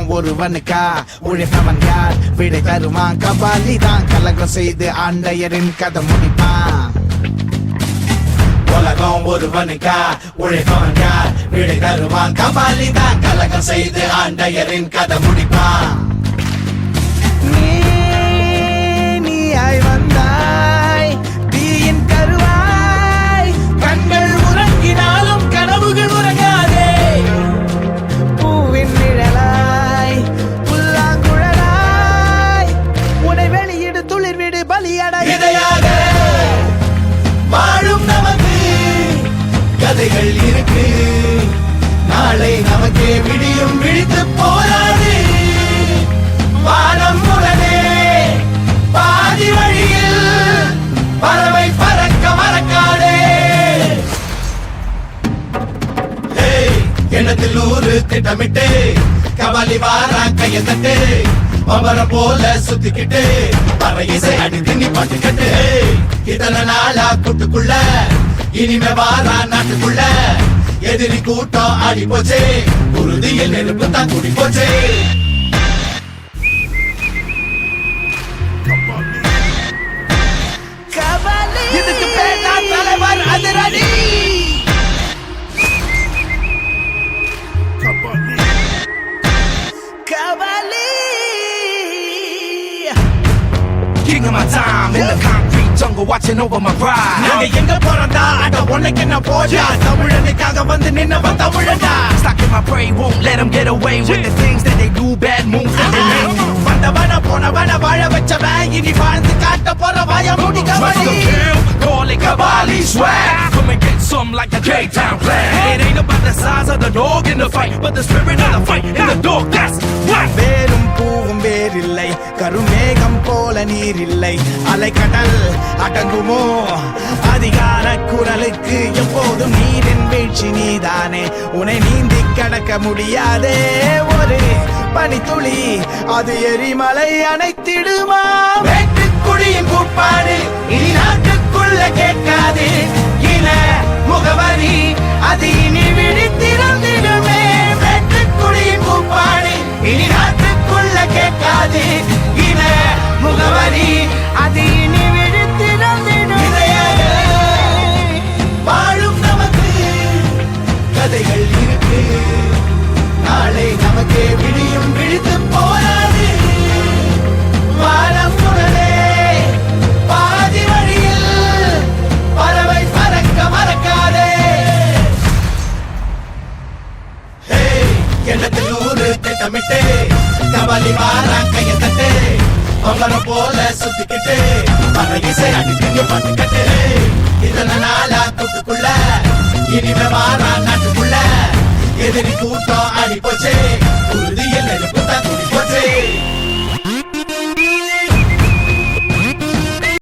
ஒருவனுக்கா உழைப்பவன் யார்? விடை தருவான் கபாலி தான். கலகம் செய்து ஆண்டையரின் கதை முடிப்பான். உலகம் ஒருவனுக்கா உழைப்பவன் யார்? விடை தருவான் கபாலி தான். கலகம் செய்து ஆண்டையரின் கதை முடிப்பான். கதைகள் இருக்கு. நாளை நமக்கே விடியும் விழித்து போராடு. வானம் உடனே பாதி வழியில் பறவை பறக்க மறக்காதே. எண்ணத்தில் ஊரு திட்டமிட்டு கபாலி வாரா கையத்தட்டு பம்பர போல சுத்திக்கிட்டு பற இசை அடி நீ பாட்டுக்கட்டு ஏய், இத்தனை நாளா கூட்டுக்குள்ள இனிமே வாரா நாட்டுக்குள்ள. எதிரி கூட்டம் ஆடி போச்சே உறுதியில் நெருப்பு தான் கூடி போச்சே jungle, watching over my ride. நாங்க எங்க போறதா அட உனக்கு என்ன போஜா தமிழனுக்காக வந்து நின்னவன் தமிழனா Stuck in my brain, won't let them get away with the things that they do, bad moves that they make. வந்தவன போனவன வாழ வச்சவன் இனி வாழ்ந்து காட்ட போற வாய மூடி kabaddi call it Kabali swag. Come and get some like the K-Town clan. It ain't about the size of the dog in the fight, but the spirit of the fight in the dog. That's what. வேரும் பூவும் வேறில்லை கருமேகம் போல நீரில்லை. அலைக்கடல் அடங்குமோ? அதிகார குரலுக்கு எப்போதும் நீரின் வீழ்ச்சி நீதானே. உன்னை நீந்தி கடக்க முடியாதே. ஒரு பனித்துளி அது எரிமலை அணைத்திடுமா? வெட்டுக்குழியின் கூப்பாடு இனி நாட்டுக்குள்ள கேட்காது. இன முகவரி அது இனி விழித்திருந்திடுமே. வெட்டுக்குழியின் கூப்பாடு இனி நாட்டுக்குள்ள கேட்காது. ஊரு கபலி கபாலி வாரா கைய தட்டு பம்பரம் போல சுத்திக்கிட்டு பற இசை அடிக்கடி பாட்டுக்கட்டு இதன நாளா தொட்டுக்குள்ள இனிமே வாரா நாட்டுக்குள்ள எதிரி கூட்டம் அடி போச்சே